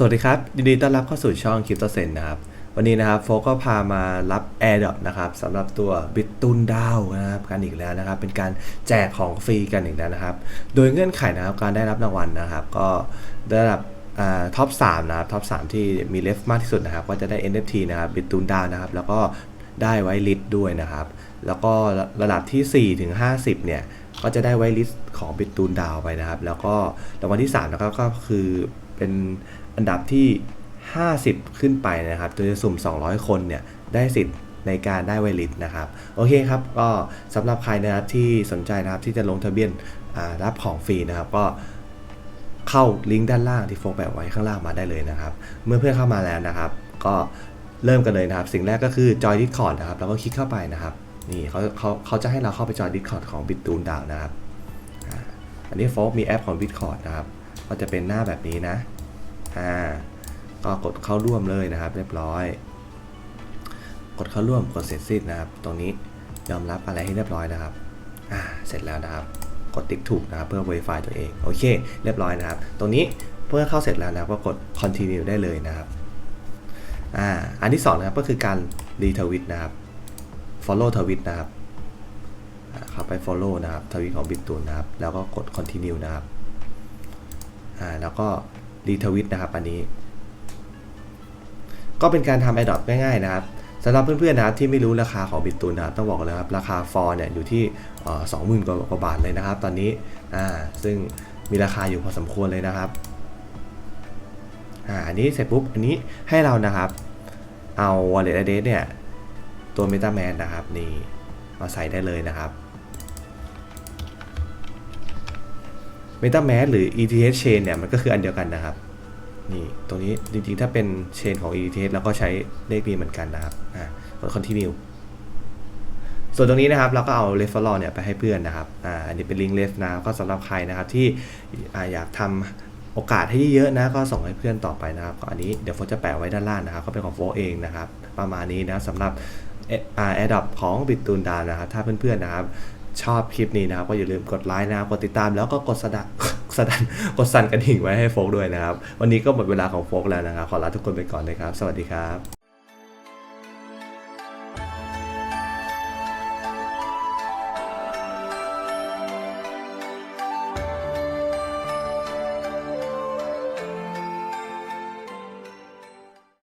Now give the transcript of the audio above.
สวัสดีครับยินดีต้อนรับเข้าสู่ช่องคริปโตเซนนะครับ วันนี้นะครับโฟก็พามารับ AirDrop นะครับสำหรับตัวบิตตุนดาวนะครับกันอีกแล้วนะครับ เป็นการแจกของฟรีกันอีกแล้วนะครับ โดยเงื่อนไขนะครับการได้รับรางวัลนะครับ ก็ได้รับท็อป3นะครับท็อป3ที่มีเลฟมากที่สุดนะครับ ก็จะได้ NFT นะครับบิตตุนดาวนะครับ แล้วก็ได้ไวลิสด้วยนะครับ แล้วก็ระดับที่4ถึง50 เนี่ยก็จะได้ไวลิสของบิตตูนดาวไปนะครับ แล้วก็รางวัลที่3นะครับก็คือ เป็นอันดับที่ 50 ขึ้นไปนะครับโดยจะสุ่ม 200 คนเนี่ยได้สิทธิ์ในการได้ไวลิสนะครับโอเคครับก็สำหรับใครนะครับที่สนใจนะครับที่จะลงทะเบียนรับของฟรีนะครับก็เข้าลิงก์ด้านล่างที่โฟกแบบไว้ข้างล่างมาได้เลยนะครับ เมื่อเพื่อนเข้ามาแล้วนะครับ ก็เริ่มกันเลยนะครับ สิ่งแรกก็คือจอยดิสคอร์ดนะครับแล้วก็คลิกเข้าไปนะครับนี่เขาเขาเขาจะให้เราเข้าไปจอยดิสคอร์ดของบิตตูนดาวนะครับอันนี้โฟกมีแอปของบิตคอร์ดนะครับ ก็จะเป็นหน้าแบบนี้นะอ่าก็กดเข้าร่วมเลยนะครับ เรียบร้อย กดเข้าร่วมกดเสร็จสิ้นนะครับ ตรงนี้ยอมรับอะไรให้เรียบร้อยนะครับอ่าเสร็จแล้วนะครับ กดติ๊กถูกนะครับ เพื่อ verify ตัวเองโอเค เรียบร้อยนะครับ ตรงนี้เพื่อเข้าเสร็จแล้วนะก็กด continue ได้เลยนะครับอ่าอันที่สองนะครับก็คือการ retweet นะครับ follow ทวิตนะครับเข้าไป follow นะครับทวิตของบิตตูนนะครับ แล้วก็กด continue นะครับ อ่าแล้วก็ retweet นะครับอันนี้ ก็เป็นการทำ airdrop ง่ายๆนะครับสำหรับเพื่อนๆนะครับที่ไม่รู้ราคาของบิตตูนนะครับต้องบอกเลยครับราคาฟอร์เนี่ยอยู่ที่สองหมื่นกว่าบาทเลยนะครับ ตอนนี้อ่าซึ่งมีราคาอยู่พอสมควรเลยนะครับอ่าอันนี้เสร็จปุ๊บอันนี้ให้เรานะครับเอา wallet address เนี่ยตัว MetaMask นะครับนี่มาใส่ได้เลยนะครับ MetaMask หรือ ETH Chain เนี่ยมันก็คืออันเดียวกันนะครับนี่ตรงนี้จริงๆ ถ้าเป็นเชนของ ETH เราก็ใช้เลขนี้เหมือนกันนะครับอ่ากด continue ส่วนตรงนี้นะครับเราก็เอา referral เนี่ยไปให้เพื่อนนะครับอ่าอันนี้เป็นลิงก์ ref นะก็สำหรับใครนะครับที่อ่าอยากทำโอกาสให้เยอะๆนะก็ส่งให้เพื่อนต่อไปนะครับก็อันนี้เดี๋ยวโฟจะแปะไว้ด้านล่างนะครับก็เป็นของโฟเองนะครับประมาณนี้นะสำหรับแอดดับของบิตตูนดานะครับถ้าเพื่อนๆนะครับ ชอบคลิปนี้นะครับก็อย่าลืมกดไลค์นะครับกดติดตามแล้วก็กดสะดัสะดันกดสั่นกระดิ่งไว้ให้โฟกด้วยนะครับ วันนี้ก็หมดเวลาของโฟกแล้วนะครับ ขอลาทุกคนไปก่อนเลยครับ สวัสดีครับ